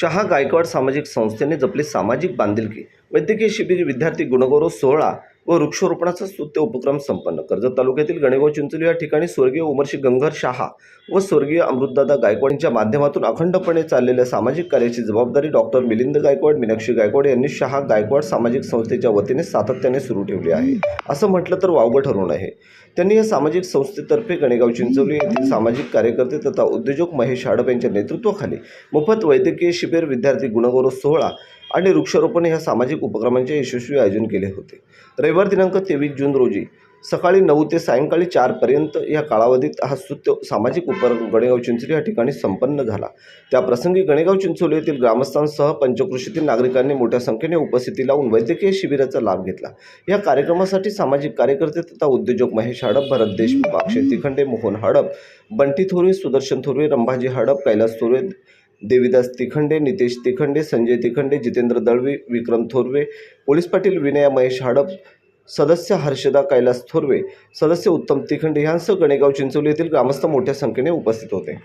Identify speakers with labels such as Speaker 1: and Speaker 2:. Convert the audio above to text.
Speaker 1: शहा गायकवाड सामाजिक संस्थेने जपली सामाजिक बांधिलकी. वैद्यकीय शिबिर विद्यार्थी गुणगौरव सोहळा व वृक्षारोपणाचा स्तुत्य उपक्रम संपन्न. कर्जत तालुक्यातील गणेगाव चिंचोली या ठिकाणी स्वर्गीय उमर्शी गंगर शहा व स्वर्गीय अमृतदादा गायकवाड यांच्या माध्यमातून अखंडपणे चाललेल्या सामाजिक कार्याची जबाबदारी डॉक्टर मिलिंद गायकवाड मीनाक्षी गायकवाड यांनी शहा गायकवाड सामाजिक संस्थेच्या वतीने सातत्याने सुरू ठेवली आहे. असं म्हटलं तर वावगं ठरून आहे. त्यांनी या सामाजिक संस्थेतर्फे गणेगाव चिंचोली येथील सामाजिक कार्यकर्ते तथा उद्योजक महेश हाडप यांच्या नेतृत्वाखाली मोफत वैद्यकीय शिबिर विद्यार्थी गुणगौरव सोहळा आणि वृक्षारोपण ह्या सामाजिक उपक्रमांचे यशस्वी आयोजन केले होते. रविवार दिनांक तेवीस जून रोजी सकाळी नऊ ते सायंकाळी चारपर्यंत या कालावधीत हा स्तुत्य सामाजिक उपक्रम गणेगाव चिंचोली या ठिकाणी संपन्न झाला. त्याप्रसंगी गणेगाव चिंचोली येथील ग्रामस्थांसह पंचकृषीतील नागरिकांनी मोठ्या संख्येने उपस्थिती लावून वैद्यकीय शिबिराचा लाभ घेतला. या कार्यक्रमासाठी सामाजिक कार्यकर्ते तथा उद्योजक महेश हडप भरत देशमुख अक्षय तिखंडे मोहन हडप बंटी थोरवे सुदर्शन थोरवे रंभाजी हडप कैलास थोरवे देविदास तिखंडे नितेश तिखंडे संजय तिखंडे जितेंद्र दळवी विक्रम थोरवे पोलीस पाटील विनया महेश हाडप सदस्य हर्षदा कैलास थोरवे सदस्य उत्तम तिखंडे ह्यांसह गणेगाव चिंचोली येथील ग्रामस्थ मोठ्या संख्येने उपस्थित होते.